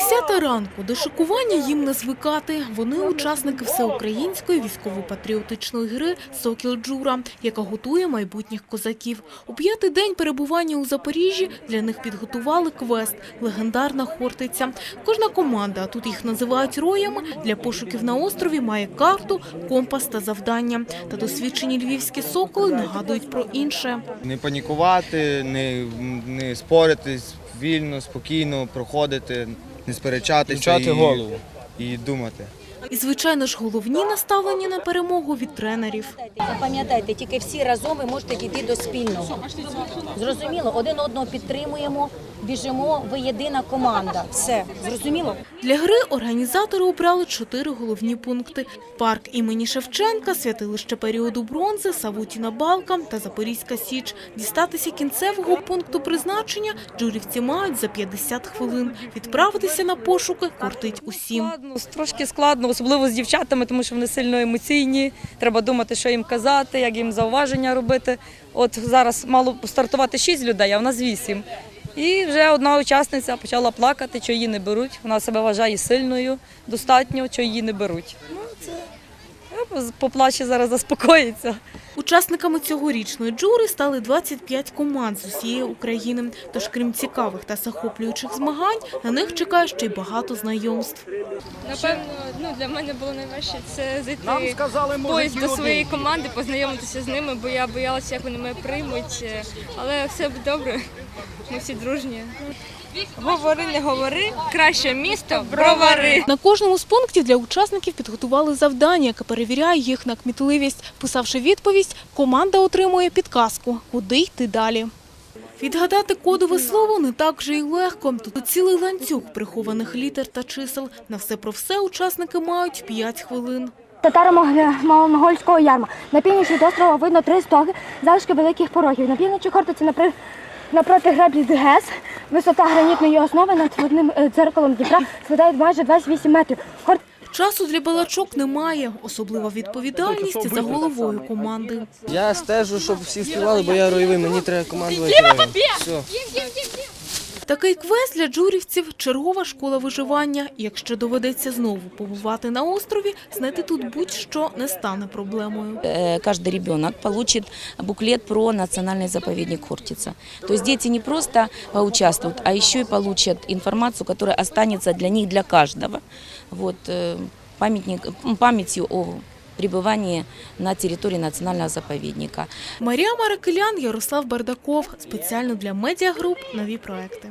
Десята ранку до шокування їм не звикати. Вони учасники всеукраїнської військово-патріотичної гри Сокіл Джура, яка готує майбутніх козаків. У п'ятий день перебування у Запоріжжі для них підготували квест легендарна Хортиця. Кожна команда, а тут їх називають роями, для пошуків на острові має карту, компас та завдання. Та досвідчені львівські соколи нагадують про інше. Не панікувати, не, не споритись, вільно, спокійно проходити, не сперечатися Включати і, голову. і думати. І, звичайно ж, головні наставлення на перемогу від тренерів. Запам'ятайте, тільки всі разом ви можете дійти до спільного. Зрозуміло, один одного підтримуємо, біжимо, ви єдина команда. Все, зрозуміло? Для гри організатори обрали чотири головні пункти: парк імені Шевченка, святилище періоду бронзи, Савутіна Балка та Запорізька Січ. Дістатися кінцевого пункту призначення джурівці мають за 50 хвилин. Відправитися на пошуки кортить усім. Трошки складно, особливо з дівчатами, тому що вони сильно емоційні. Треба думати, що їм казати, як їм зауваження робити. От зараз мало стартувати шість людей, а в нас вісім. І вже одна учасниця почала плакати, що її не беруть. Вона себе вважає сильною, достатньо, що її не беруть. Ну, це поплаче зараз заспокоїться. Учасниками цьогорічної джури стали 25 команд з усієї України. Тож, крім цікавих та захоплюючих змагань, на них чекає ще й багато знайомств. Напевно, ну для мене було найважче це зайти в поїзд до своєї команди, познайомитися з ними, бо я боялася, як вони мене приймуть. е, Але все буде добре. Ми всі дружні. Говори, не говори, краще місто бровари. На кожному з пунктів для учасників підготували завдання, яке перевіряє їх на кмітливість. Писавши відповідь, команда отримує підказку, куди йти далі. Відгадати кодове слово не так вже й легко. Тут цілий ланцюг прихованих літер та чисел. На все про все учасники мають 5 хвилин. Татаро-монгольського ярма. На північ від острова видно три стоги, залишки великих порогів. На півночі Хортиці напри... напроти греблі ГЕС, висота гранітної основи над водним е, дзеркалом Дніпра складає майже 28 метрів. Хорт... Часу для балачок немає. Особлива відповідальність за головою команди. Я стежу, щоб всі співали, бо я ройовий, мені треба командувати. Такий квест для джурівців – чергова школа виживання. І Якщо доведеться знову побувати на острові, знайти тут будь-що не стане проблемою. Э, каждый ребенок получит буклет про национальный заповедник Хортица. То есть дети не просто э, участвуют, а еще и получат информацию, которая останется для них, для каждого. Вот, э, памятник, м, памятью о пребывании на территории национального заповедника. Марія Маракелян, Ярослав Бардаков. Спеціально для медіагруп «Нові проекти».